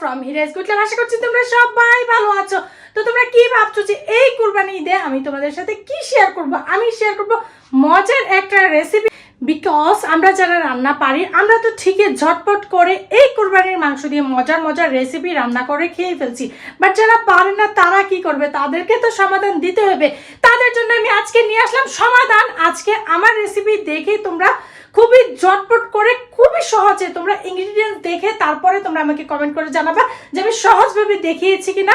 From হিরাজ good আশা করছি তোমরা সবাই ভালো আছো। তো তোমরা কি ভাবছ যে এই কুরবানি ঈদে আমি তোমাদের সাথে কি শেয়ার করব? আমি শেয়ার করব মজার একটা রেসিপি বিকজ আমরা যারা রান্না পারি, আমরা তো ঠিকই ঝটপট করে এই কোরবানির মাংস দিয়ে মজার মজার রেসিপি রান্না করে খেয়ে ফেলছি। বাট যারা পারে না, তারা কি করবে? তাদেরকে তো সমাধান দিতে হবে। তাদের জন্য আমি আজকে নিয়ে আসলাম সমাধান। আজকে আমার রেসিপি দেখে তোমরা খুবই ঝটপট করে, খুবই সহজে তোমরা ইনগ্রিডিয়েন্টস দেখে তারপরে তোমরা আমাকে কমেন্ট করে জানাবা যে আমি সহজভাবে দেখিয়েছি কিনা।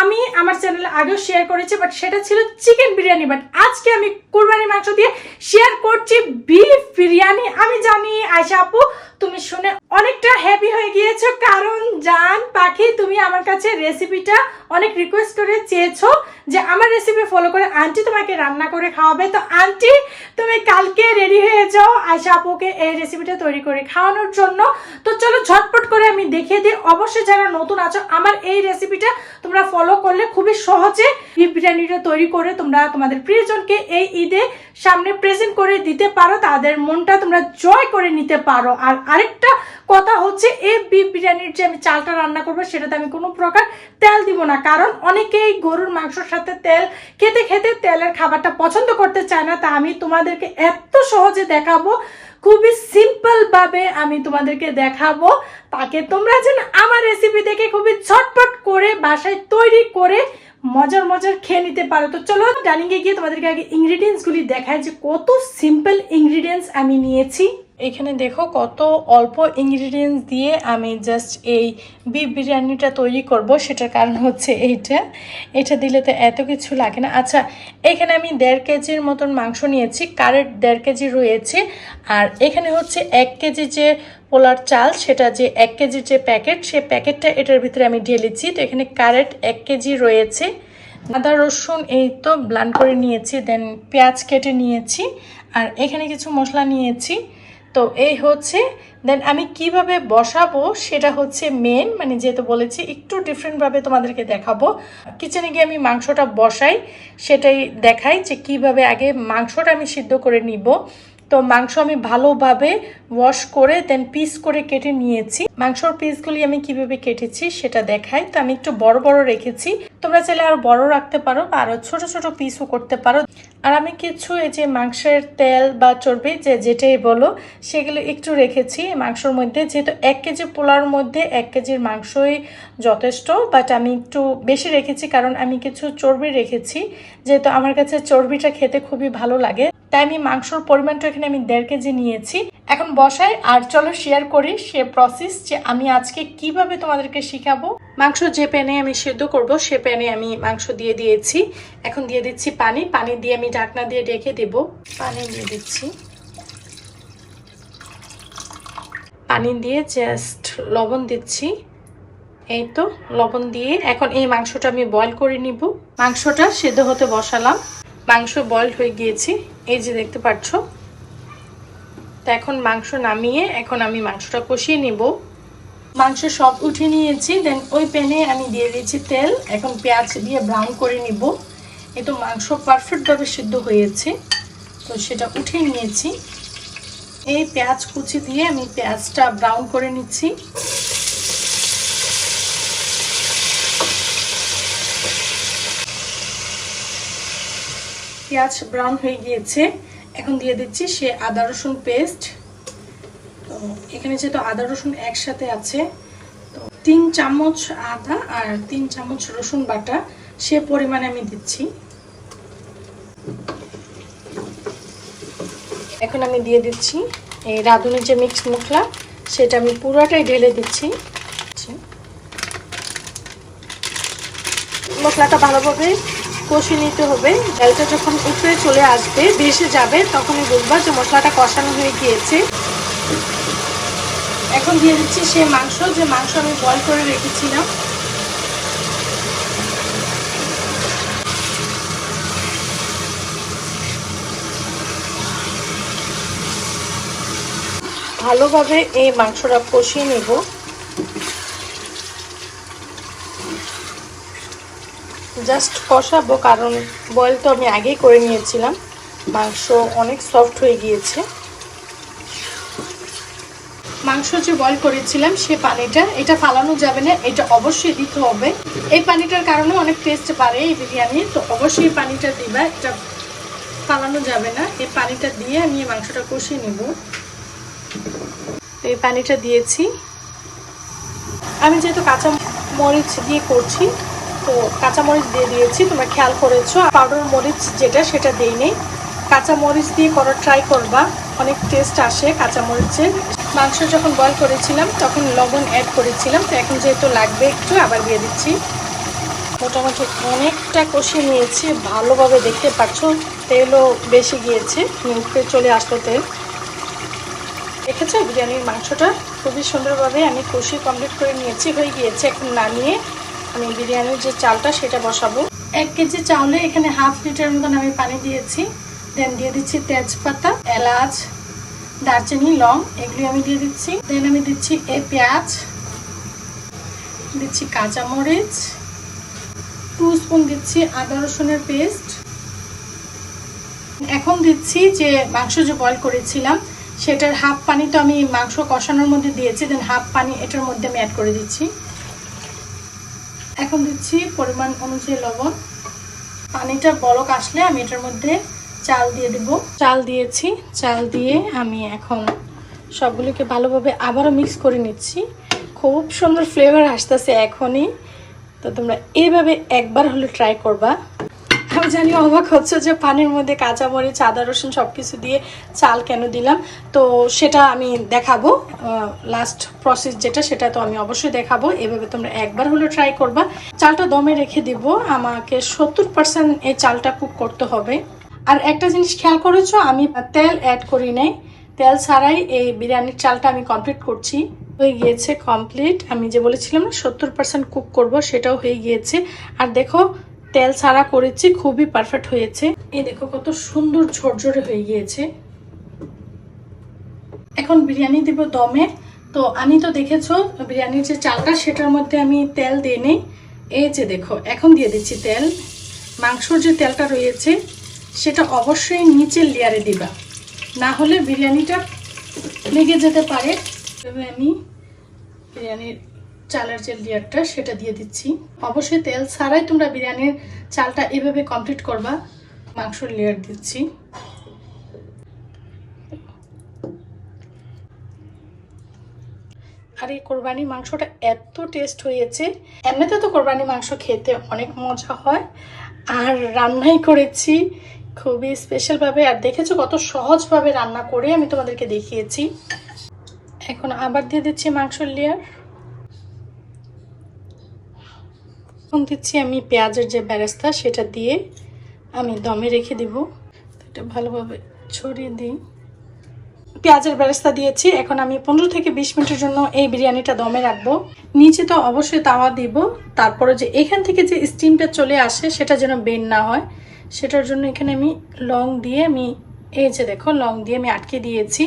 আমি আমার চ্যানেলে আগেও শেয়ার করেছি বাট সেটা ছিল চিকেন বিরিয়ানি। বাট আজকে আমি কুরবানি মাংস দিয়ে শেয়ার করছি বিফ বিরিয়ানি। আমি জানি আয়সা আপু, তুমি শুনে অনেকটা হ্যাপি হয়ে গিয়েছো। কারণ জান, পাখি, তুমি আমার কাছে রেসিপিটা অনেক রিকোয়েস্ট করে চেয়েছো। যে আমার রেসিপি ফলো করে আন্টি তোমাকে রান্না করে খাওয়াবে। তো আন্টি তুমি কালকে রেডি হয়ে যাও আয়সা আপুকে এই রেসিপিটা তৈরি করে খাওয়ানোর জন্য। তো চলো ঝটপট করে আমি দেখিয়ে দিই। অবশ্যই যারা নতুন আছো, আমার এই রেসিপিটা তোমরা ফলো করলে খুবই সহজে বিফ বিরিয়ানিটা তৈরি করে তোমরা তোমাদের প্রিয়জনকে এই ঈদে সামনে প্রেজেন্ট করে দিতে পারো। তাদের মনটা তোমরা জয় করে নিতে পারো। আর আরেকটা কথা হচ্ছে, এই বিফ বিরিয়ানির যে আমি চালটা রান্না করব, সেটাতে আমি কোনো প্রকার তেল দিব না। কারণ অনেকেই গরুর মাংসর সাথে তেল, খেতে খেতে তেলের খাবারটা পছন্দ করতে চায় না, তা আমি তোমাদেরকে এত সহজে দেখাবো। খুবই সিম্পল ভাবে আমি তোমাদেরকে দেখাবো। তাকে তোমরা যেন আমার রেসিপি দেখে খুবই ঝটপট করে বাসায় তৈরি করে মজার মজার খেয়ে নিতে পারো। তো চলো ডাইনিং এ গিয়ে তোমাদেরকে আগে ইনগ্রিডিয়েন্টস গুলি দেখায় যে কত সিম্পল ইনগ্রিডিয়েন্টস আমি নিয়েছি। এখানে দেখো কত অল্প ইনগ্রিডিয়েন্টস দিয়ে আমি জাস্ট এই বিফ বিরিয়ানিটা তৈরি করব, সেটার কারণ হচ্ছে এইটা। এটা দিলে তো এত কিছু লাগে না। আচ্ছা এখানে আমি দেড় কেজির মতন মাংস নিয়েছি কারেট দেড় কেজি রয়েছে, আর এখানে হচ্ছে এক কেজি যে পোলার চাল, সেটা যে এক কেজির যে প্যাকেট, সে প্যাকেটটা এটার ভিতরে আমি ঢেলেছি তো এখানে কারেট এক কেজি রয়েছে। আদা, রসুন এই তো ব্লান করে নিয়েছি দেন পেঁয়াজ কেটে নিয়েছি, আর এখানে কিছু মশলা নিয়েছি। তো এই হচ্ছে দেন আমি কীভাবে বসাবো সেটা হচ্ছে মেন মানে যেহেতু বলেছি একটু ডিফারেন্টভাবে তোমাদেরকে দেখাবো। কিচেনে গিয়ে আমি মাংসটা বসাই, সেটাই দেখাই যে কীভাবে আগে মাংসটা আমি সিদ্ধ করে নিব। তো মাংস আমি ভালোভাবে ওয়াশ করে দেন পিস করে কেটে নিয়েছি। মাংসর পিসগুলি আমি কীভাবে কেটেছি সেটা দেখাই। তো আমি একটু বড় বড় রেখেছি। তোমরা চাইলে আরও বড় রাখতে পারো বা আরও ছোট ছোট পিসও করতে পারো। আর আমি কিছু এই যে মাংসের তেল বা চর্বি, যে যেটাই বলো, সেগুলো একটু রেখেছি মাংসর মধ্যে। যেহেতু এক কেজি পোলার মধ্যে এক কেজির মাংসই যথেষ্ট বাট আমি একটু বেশি রেখেছি কারণ আমি কিছু চর্বি রেখেছি। যেহেতু আমার কাছে চর্বিটা খেতে খুবই ভালো লাগে। তাই আমি মাংসর পরিমাণটা এখানে আমি দেড় কেজি নিয়েছি। এখন বসাই আর চলো শেয়ার করি সে প্রসেস যে আমি আজকে কীভাবে তোমাদেরকে শিখাবো। মাংস যে প্যানে আমি সেদ্ধ করব, সে প্যানে আমি মাংস দিয়ে দিয়েছি। এখন দিয়ে দিচ্ছি পানি। পানি দিয়ে আমি ঢাকনা দিয়ে রেখে দেব। পানি দিয়ে দিচ্ছি। পানি দিয়ে জাস্ট লবণ দিচ্ছি। এই তো, লবণ দিয়ে এখন এই মাংসটা আমি বয়ল করে নিব। মাংসটা সেদ্ধ হতে বসালাম। মাংস বয়ল হয়ে গিয়েছি। এই যে দেখতে পাচ্ছ। তো এখন মাংস নামিয়ে এখন আমি মাংসটা কষিয়ে নিব। মাংস সব উঠিয়ে নিয়েছি। দেন ওই প্যানে আমি দিয়ে দিয়েছি তেল। এখন পেঁয়াজ দিয়ে ব্রাউন করে নিব। এই তো মাংস পারফেক্টভাবে সিদ্ধ হয়েছে। তো সেটা উঠিয়ে নিয়েছি। এই পেঁয়াজ কুচি দিয়ে আমি পেঁয়াজটা ব্রাউন করে নিচ্ছি। পেঁয়াজ ব্রাউন হয়ে গিয়েছে। এখন দিয়ে দিচ্ছি সে আদা রসুন পেস্ট। তো এখানে যেহেতু আদা রসুন একসাথে আছে, তো তিন চামচ আদা আর তিন চামচ রসুন বাটা সে পরিমাণে আমি দিচ্ছি। এখন আমি দিয়ে দিচ্ছি এই রাঁধুনির যে মিক্স মশলা, সেটা আমি পুরোটাই ঢেলে দিচ্ছি। মশলাটা ভালোভাবে কষিয়ে নিতে হবে। ডালটা যখন উপরে চলে আসবে ভেসে যাবে, তখনই বুঝবা যে মশলাটা কষানো হয়ে গিয়েছে। এখন দিয়ে দিচ্ছি সে মাংস, যে মাংস আমি বয়ল করে রেখেছিলাম। ভালোভাবে এই মাংসটা কষিয়ে নেব। জাস্ট কষাবো, কারণ বয়েল তো আমি আগেই করে নিয়েছিলাম। মাংস অনেক সফট হয়ে গিয়েছে। মাংস যে বয়েল করেছিলাম, সে পানিটা, এটা ফালানো যাবে না, এটা অবশ্যই দিতে হবে। এই পানিটার কারণে অনেক টেস্ট বাড়ে এই বিরিয়ানি তো অবশ্যই পানিটা দিবা, এটা ফালানো যাবে না। এই পানিটা দিয়ে আমি মাংসটা কষিয়ে নেব। এই পানিটা দিয়েছি। আমি যেহেতু কাঁচা মরিচ দিয়ে করছি তো কাঁচামরিচ দিয়ে দিয়েছি, তোমরা খেয়াল করেছ পাউডার মরিচ যেটা সেটা দিই নেই কাঁচা মরিচ দিয়ে করার ট্রাই করবা, অনেক টেস্ট আসে কাঁচা মরিচের মাংস যখন বয়ল করেছিলাম, তখন লবণ অ্যাড করেছিলাম, তো এখন যেহেতু লাগবে একটু, আবার দিয়ে দিচ্ছি। মোটামুটি অনেকটা কষিয়ে নিয়েছি, ভালোভাবে দেখতে পাচ্ছ, তেলও বেশি গিয়েছে উপরে চলে আসলো তেল। দেখেছ, বিরিয়ানির মাংসটা খুবই সুন্দরভাবে আমি কষিয়ে কমপ্লিট করে নিয়েছি, হয়ে গিয়েছে, এখন নামিয়ে আমি বিরিয়ানির যে চালটা সেটা বসাবো। এক কেজি চাউলে এখানে হাফ লিটার মতন আমি পানি দিয়েছি। দেন দিয়ে দিচ্ছি তেজপাতা, এলাচ, দারচিনি, লং, এগুলি আমি দিয়ে দিচ্ছি। দেন আমি দিচ্ছি এ পেঁয়াজ, দিচ্ছি কাঁচামরিচ টু স্পুন দিচ্ছি আদা রসুনের পেস্ট। এখন দিচ্ছি যে মাংস যে বয়ল করেছিলাম, সেটার হাফ পানি তো আমি মাংস কষানোর মধ্যে দিয়েছি, দেন হাফ পানি এটার মধ্যে আমি অ্যাড করে দিচ্ছি। এখন দিচ্ছি পরিমাণ অনুযায়ী লবণ। পানিটা বলক আসলে আমি এটার মধ্যে চাল দিয়ে দেব। চাল দিয়েছি। চাল দিয়ে আমি এখন সবগুলোকে ভালোভাবে আবারও মিক্স করে নিচ্ছি। খুব সুন্দর ফ্লেভার আসতেছে এখনই। তো তোমরা এইভাবে একবার হলে ট্রাই করবা। আমি জানি অবাক হচ্ছে যে পানির মধ্যে কাঁচামরিচ আদা, রসুন সব কিছু দিয়ে চাল কেন দিলাম। তো সেটা আমি দেখাবো। লাস্ট প্রসেস যেটা, সেটা তো আমি অবশ্যই দেখাবো। এভাবে তোমরা একবার হলে ট্রাই করবা। চালটা দমে রেখে দিব। আমাকে সত্তর পার্সেন্ট এই চালটা কুক করতে হবে। আর একটা জিনিস খেয়াল করেছ, আমি তেল অ্যাড করি নাই। তেল ছাড়াই এই বিরিয়ানির চালটা আমি কমপ্লিট করছি। হয়ে গিয়েছে কমপ্লিট আমি যে বলেছিলাম না, সত্তর পার্সেন্ট কুক করব, সেটাও হয়ে গিয়েছে। আর দেখো তেল ছাড়া করেছি, খুবই পারফেক্ট হয়েছে। এই দেখো কত সুন্দর ঝরঝরে হয়ে গিয়েছে। এখন বিরিয়ানি দিব দমে। তো আমি তো দেখেছ, বিরিয়ানির যে চালটা, সেটার মধ্যে আমি তেল দিয়ে নেই। এই যে দেখো, এখন দিয়ে দিচ্ছি তেল। মাংসর যে তেলটা রয়েছে, সেটা অবশ্যই নিচের লেয়ারে দিবা। না হলে বিরিয়ানিটা লেগে যেতে পারে। তবে আমি বিরিয়ানির চালের যে লেয়ারটা, সেটা দিয়ে দিচ্ছি। অবশ্যই তেল ছাড়াই তোমরা বিরিয়ানির চালটা এভাবে কমপ্লিট করবা। মাংসর লেয়ার দিচ্ছি। আর এই কোরবানি মাংসটা এত টেস্ট হয়েছে। এমনিতে তো কোরবানি মাংস খেতে অনেক মজা হয়। আর রান্নাই করেছি খুবই স্পেশালভাবে আর দেখেছ কত সহজভাবে রান্না করে আমি তোমাদেরকে দেখিয়েছি। এখন আবার দিয়ে দিচ্ছি মাংসর লেয়ার এখন দিচ্ছি আমি পেঁয়াজের যে বেরেস্তা সেটা দিয়ে আমি দমে রেখে দিব। এটা ভালোভাবে ছড়িয়ে দিই। পেঁয়াজের বেরেস্তা দিয়েছি। এখন আমি পনেরো থেকে বিশ মিনিটের জন্য এই বিরিয়ানিটা দমে রাখব। নিচে তো অবশ্যই তাওয়া দিব। তারপরে যে এখান থেকে যে স্টিমটা চলে আসে, সেটা যেন বেন না হয়, সেটার জন্য এখানে আমি লং দিয়ে আমি এই যে দেখো, লং দিয়ে আমি আটকে দিয়েছি।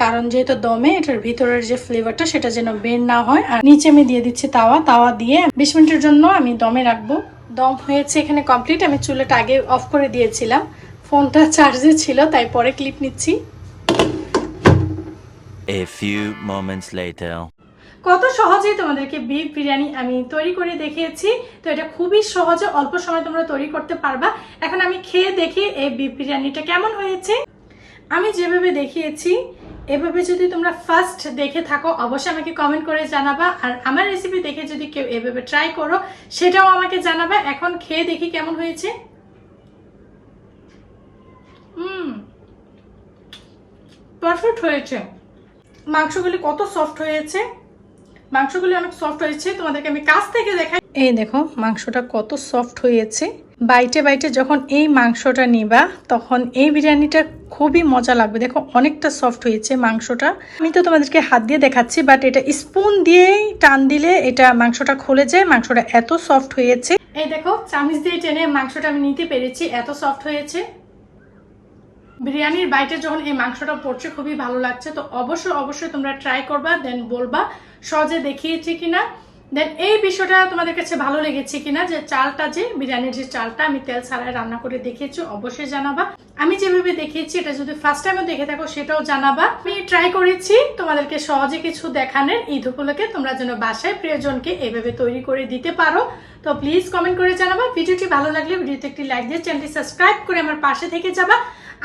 কারণ যেহেতু দমে, এটার ভিতরের যে ফ্লেভারটা সেটা যেন বের না হয়। আর নিচে আমি দিয়ে দিচ্ছি তাওয়া। তাওয়া দিয়ে বিশ মিনিটের জন্য আমি দমে রাখব। দম হয়েছে এখানে কমপ্লিট আমি চুলাটা আগে অফ করে দিয়েছিলাম। ফোনটা চার্জে ছিল, তাই পরে ক্লিপ নিচ্ছি। A few moments later. কত সহজেই তোমাদেরকে বিফ বিরিয়ানি আমি তৈরি করে দেখিয়েছি। তো এটা খুবই সহজে অল্প সময় তোমরা তৈরি করতে পারবা। এখন আমি খেয়ে দেখি এই বিফ বিরিয়ানিটা কেমন হয়েছে। আমি যেভাবে দেখিয়েছি, এভাবে যদি তোমরা ফার্স্ট দেখে থাকো, অবশ্যই আমাকে কমেন্ট করে জানাবা। আর আমার রেসিপি দেখে যদি কেউ এভাবে ট্রাই করো, সেটাও আমাকে জানাবা। এখন খেয়ে দেখি কেমন হয়েছে। হুম পারফেক্ট হয়েছে। মাংসগুলি কত সফট হয়েছে। মাংসগুলি অনেক সফট হয়েছে, তোমাদেরকে আমি কাছ থেকে দেখাই। এই দেখো, মাংসটা কত সফট হয়েছে। বাইটে বাইটে যখন এই মাংসটা নিবা, তখন এই বিরিয়ানিটা খুবই মজা লাগবে। দেখো, অনেকটা সফট হয়েছে মাংসটা। আমি তো তোমাদেরকে হাত দিয়ে দেখাচ্ছি বাট এটা স্পুন দিয়েই টান দিলে এটা মাংসটা খুলে যায়। মাংসটা এত সফট হয়েছে। এই দেখো, চামিচ দিয়ে টেনে মাংসটা আমি নিতে পেরেছি, এত সফট হয়েছে। বিরিয়ানির বাইটে যখন এই মাংসটা পড়ছে, খুবই ভালো লাগছে। তো অবশ্যই অবশ্যই তোমরা ট্রাই করবা দেন বলবা। সহজে দেখিয়েছি কিনা? দেন এই বিষয়টা তোমাদের কাছে ভালো লেগেছে কিনা? যে চালটা যে, বিরিয়ানির যে চালটা আমি তেল ছাড়াই রান্না করে দেখিয়েছি, অবশ্যই জানাবা। আমি যেভাবে দেখিয়েছি, এটা যদি ফার্স্ট টাইমও দেখে থাকো, সেটাও জানাবা। আমি ট্রাই করেছি, তোমাদেরকে সহজে কিছু দেখানোর ঈদ উপলক্ষে তোমরা যেন বাসায় প্রিয়জনকে এভাবে তৈরি করে দিতে পারো। তো প্লিজ কমেন্ট করে জানাবা। ভিডিওটি ভালো লাগলে ভিডিওতে একটি লাইক দিয়ে চ্যানেলটি সাবস্ক্রাইব করে আমার পাশে থেকে যাবা।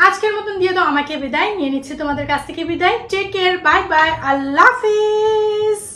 আজকের মতন দিয়ে দাও, আমাকে বিদায়। নিয়ে নিচ্ছি তোমাদের কাছ থেকে বিদায়। টেক কেয়ার বাই বাই আল্লাহ হাফিজ।